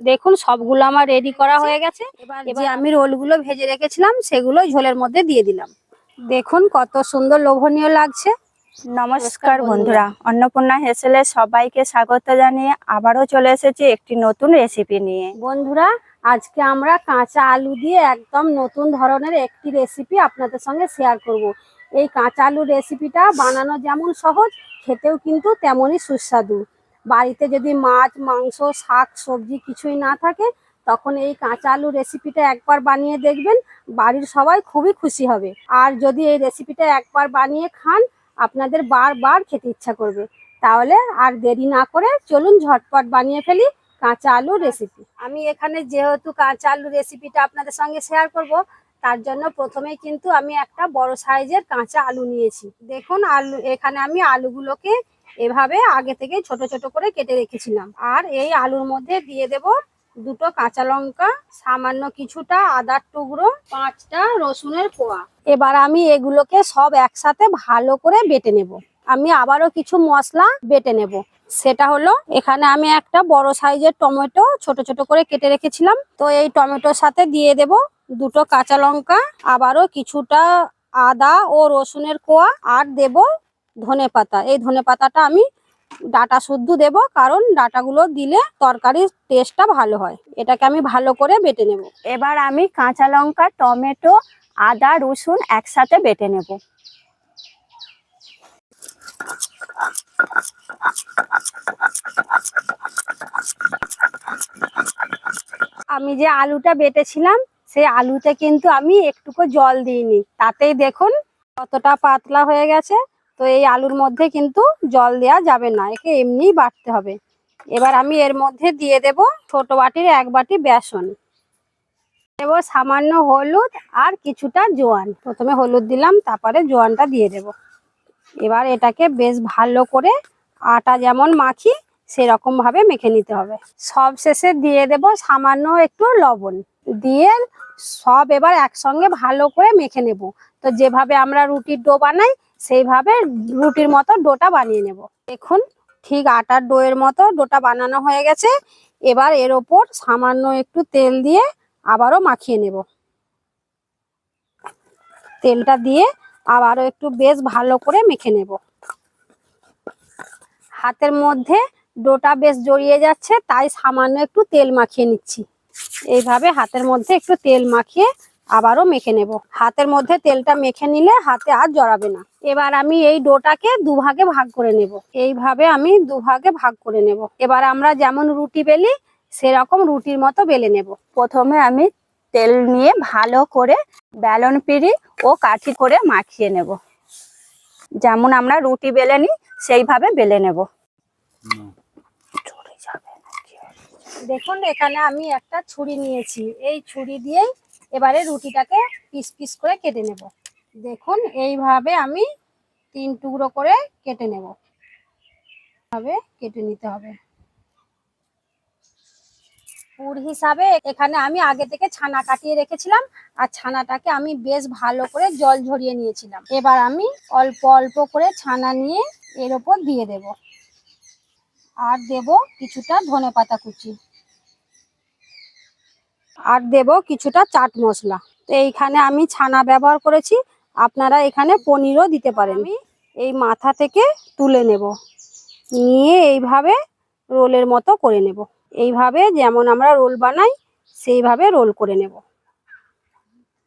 দেখুন সবগুলো আমার রেডি করা হয়ে গেছে। এবার যে আমি রোলগুলো ভেজে রেখেছিলাম সেগুলো ঝোলের মধ্যে দিয়ে দিলাম। দেখুন কত সুন্দর লোভনীয় লাগছে। নমস্কার বন্ধুরা। বন্ধুরা। অন্নপূর্ণা হেসেলে সবাইকে স্বাগত জানিয়ে আবারও চলে এসেছি একটি নতুন রেসিপি নিয়ে। বন্ধুরা আজকে আমরা কাঁচা আলু দিয়ে একদম নতুন ধরনের একটি রেসিপি আপনাদের সঙ্গে শেয়ার করব। এই কাঁচা আলু রেসিপিটা বানানো যেমন সহজ খেতেও কিন্তু তেমনই সুস্বাদু। বাড়িতে যদি মাছ, মাংস, শাক, সবজি কিছুই না থাকে, তখন এই কাঁচা আলু রেসিপিটা একবার বানিয়ে দেখবেন, বাড়ির সবাই খুবই খুশি হবে। আর যদি এই রেসিপিটা একবার বানিয়ে খান, আপনাদের বারবার খেতে ইচ্ছা করবে। তাহলে আর দেরি না করে চলুন ঝটপট বানিয়ে ফেলি কাঁচা আলু রেসিপি আমি এখানে যেহেতু কাঁচা আলু রেসিপিটা আপনাদের সঙ্গে শেয়ার করব, তার জন্য প্রথমেই কিন্তু আমি একটা বড় সাইজের কাঁচা আলু নিয়েছি। দেখুন, আলু, এখানে আমি আলুগুলোকে এভাবে আগে থেকে ছোট ছোট করে কেটে রেখেছিলাম। আর এই আলুর মধ্যে দিয়ে দেব দুটো কাঁচা লঙ্কা, সামান্য কিছুটা আদার টুকরো, পাঁচটা রসুনের কোয়া। এবার আমি এগুলোকে সব একসাথে ভালো করে বেটে নেব। আমি আবারও কিছু মশলা বেটে নেব। সেটা হলো, এখানে আমি একটা বড় সাইজের টমেটো ছোট ছোট করে কেটে রেখেছিলাম। তো এই টমেটোর সাথে দিয়ে দেব দুটো কাঁচা লঙ্কা, আবারও কিছুটা আদা ও রসুনের কোয়া, আর দেব ধনে পাতা। এই ধনে পাতাটা আমি ডাটা শুদ্ধ দেব, কারণ ডাটাগুলো দিলে তরকারির টেস্টটা ভালো হয়। এটাকে আমি ভালো করে বেটে নেব। এবার আমি কাঁচা লঙ্কা, টমেটো, আদা, রসুন একসাথে বেটে নেব। আমি যে আলুটা বেটেছিলাম, সেই আলুতে কিন্তু আমি একটুকু জল দিইনি। তাতেই দেখুন কতটা পাতলা হয়ে গেছে। তো এই আলুর মধ্যে কিন্তু জল দেওয়া যাবে না, একে এমনিই বাটতে হবে। এবার আমি এর মধ্যে দিয়ে দেব ছোট বাটির এক বাটি বেসন। দেবো সামান্য হলুদ আর কিছুটা জোয়ান। প্রথমে হলুদ দিলাম, তারপরে জোয়ানটা দিয়ে দেব। এবার এটাকে বেশ ভালো করে আটা যেমন মাখি সেরকম ভাবে মেখে নিতে হবে। সব শেষে দিয়ে দেব সামান্য একটু লবণ। দিয়ে সব এবার একসঙ্গে ভালো করে মেখে নেব। তো যেভাবে আমরা রুটির ডো বানাই, সেইভাবে রুটির মতো ডোটা বানিয়ে নেব। দেখুন, ঠিক আটার ডোয়ের মতো ডোটা বানানো হয়ে গেছে। এবার এর ওপর সামান্য একটু তেল দিয়ে আবারও মাখিয়ে নেব। তেলটা দিয়ে আবারও একটু বেশ ভালো করে মেখে নেব। হাতের মধ্যে ডোটা বেশ জড়িয়ে যাচ্ছে, তাই সামান্য একটু তেল মাখিয়ে নিচ্ছি। এইভাবে হাতের মধ্যে একটু তেল মাখিয়ে আবারও মেখে নেব। হাতের মধ্যে তেলটা মেখে নিলে হাতে আর জড়াবে না। এবার আমি এই ডোটাকে দুভাগে ভাগ করে নেব। এইভাবে আমি দুভাগে ভাগ করে নেব। এবার আমরা যেমন রুটি বেলি, সেরকম রুটির মতো বেলে নেব। প্রথমে আমি তেল নিয়ে ভালো করে ব্যালন পিড়ি ও কাঠি করে মাখিয়ে নেব। যেমন আমরা রুটি বেলে নিই, সেইভাবে বেলে নেব চলে যাবে নাকি? দেখুন, এখানে আমি একটা ছুরি নিয়েছি। এই ছুরি দিয়েই এবারে রুটিটাকে পিস পিস করে কেটে নেব। দেখুন, এইভাবে আমি তিন টুকরো করে কেটে নেব। ভাবে কেটে নিতে হবে। পুর হিসাবে এখানে আমি আগে থেকে ছানা কাটিয়ে রেখেছিলাম, আর ছানাটাকে আমি বেশ ভালো করে জল ঝরিয়ে নিয়েছিলাম। এবার আমি অল্প অল্প করে ছানা নিয়ে এর ওপর দিয়ে দেব। আর দেব কিছুটা ধনে পাতা কুচি। আর দেব কিছুটা চাট মশলা। তো এইখানে আমি ছানা ব্যবহার করেছি আপনারা এখানে পনিরও দিতে পারেন। আমি এই মাথা থেকে তুলে নেব। নিয়ে এইভাবে রোলের মতো করে নেব। এইভাবে যেমন আমরা রোল বানাই সেইভাবে রোল করে নেব।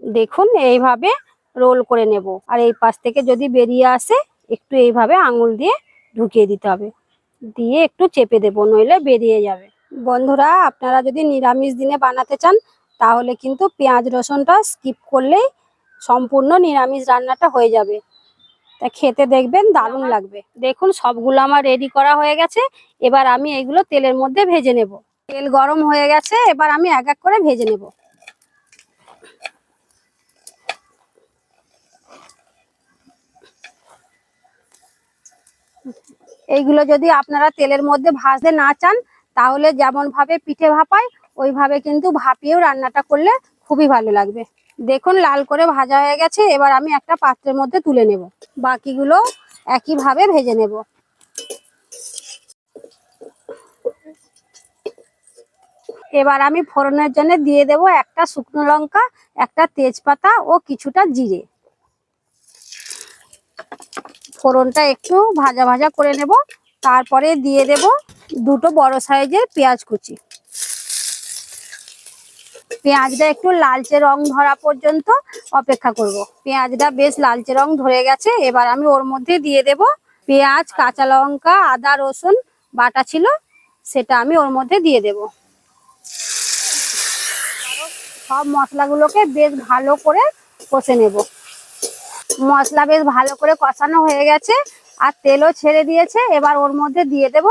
দেখুন এইভাবে রোল করে নেব। আর এই পাশ থেকে যদি বেরিয়ে আসে একটু এইভাবে আঙুল দিয়ে ঢুকিয়ে দিতে হবে। দিয়ে একটু চেপে দেবো নইলে বেরিয়ে যাবে। বন্ধুরা, আপনারা যদি নিরামিষ দিনে বানাতে চান, তাহলে কিন্তু পেঁয়াজ রসুনটা স্কিপ করলেই সম্পূর্ণ নিরামিষ রান্নাটা হয়ে যাবে। তা খেতে দেখবেন দারুণ লাগবে। দেখুন, সবগুলো আমার রেডি করা হয়ে গেছে। এবার আমি এগুলো তেলের মধ্যে ভেজে নেব। তেল গরম হয়ে গেছে, এবার আমি এক এক করে ভেজে নেব। এইগুলো যদি আপনারা তেলের মধ্যে ভাজতে না চান তাহলে যেমন ভাবে পিঠে ভাপায়, ওইভাবে কিন্তু ভাপিয়েও রান্নাটা করলে খুবই ভালো লাগবে। দেখুন, লাল করে ভাজা হয়ে গেছে, এবার আমি একটা পাত্রের মধ্যে তুলে নেব। বাকিগুলো একইভাবে ভেজে নেব। এবার আমি ফোড়নের জন্য দিয়ে দেব একটা শুকনো লঙ্কা, একটা তেজপাতা ও কিছুটা জিরে। ফোড়নটা একটু ভাজা ভাজা করে নেব। তারপরে দিয়ে দেব দুটো বড় সাইজের পেঁয়াজ কুচি। পেঁয়াজটা একটু লালচে রং ধরা পর্যন্ত অপেক্ষা করব। পেঁয়াজটা বেশ লালচে রং ধরে গেছে, এবার আমি ওর মধ্যে দিয়ে দেব পেঁয়াজ, কাঁচা লঙ্কা, আদা, রসুন বাটা ছিল, সেটা আমি ওর মধ্যে দিয়ে দেব। সব মশলাগুলোকে বেশ ভালো করে কষে নেব। মশলা বেশ ভালো করে কষানো হয়ে গেছে আর তেলও ছেড়ে দিয়েছে, এবার ওর মধ্যে দিয়ে দেব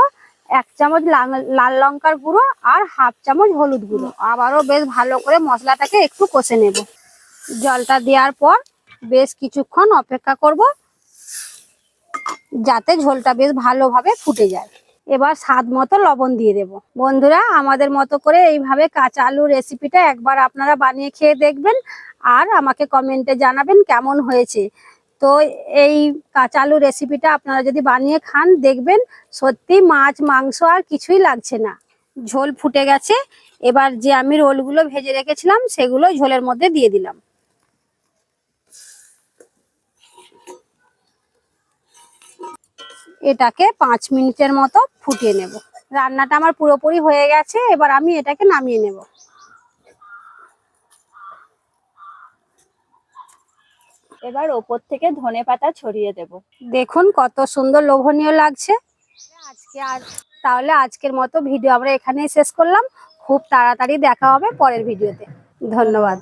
এক চামচ লাল- লঙ্কার গুঁড়ো আর হাফ চামচ হলুদ গুঁড়ো। আবারও বেশ ভালো করে মশলাটাকে একটু কষে নেব। জলটা দেওয়ার পর বেশ কিছুক্ষণ অপেক্ষা করব যাতে ঝোলটা বেশ ভালোভাবে ফুটে যায়। এবার স্বাদ মতো লবণ দিয়ে দেব। বন্ধুরা, আমাদের মতো করে এইভাবে কাঁচা আলু রেসিপিটা একবার আপনারা বানিয়ে খেয়ে দেখবেন আর আমাকে কমেন্টে জানাবেন কেমন হয়েছে। তো এই কাঁচা আলু রেসিপিটা আপনারা যদি বানিয়ে খান, দেখবেন সত্যি মাছ, মাংস আর কিছুই লাগছে না। ঝোল ফুটে গেছে। এবার যে আমি রোলগুলো ভেজে রেখেছিলাম, সেগুলো ঝোলের মধ্যে দিয়ে দিলাম। এটাকে পাঁচ মিনিটের মতো ফুটিয়ে নেব। রান্নাটা আমার পুরোপুরি হয়ে গেছে। এবার আমি এটাকে নামিয়ে নেব। এবার ওপর থেকে ধনে পাতা ছড়িয়ে দেব। দেখুন কত সুন্দর লোভনীয় লাগছে। আজকে আর তাহলে আজকের মতো ভিডিও আমরা এখানেই শেষ করলাম। খুব তাড়াতাড়ি দেখা হবে পরের ভিডিওতে। ধন্যবাদ।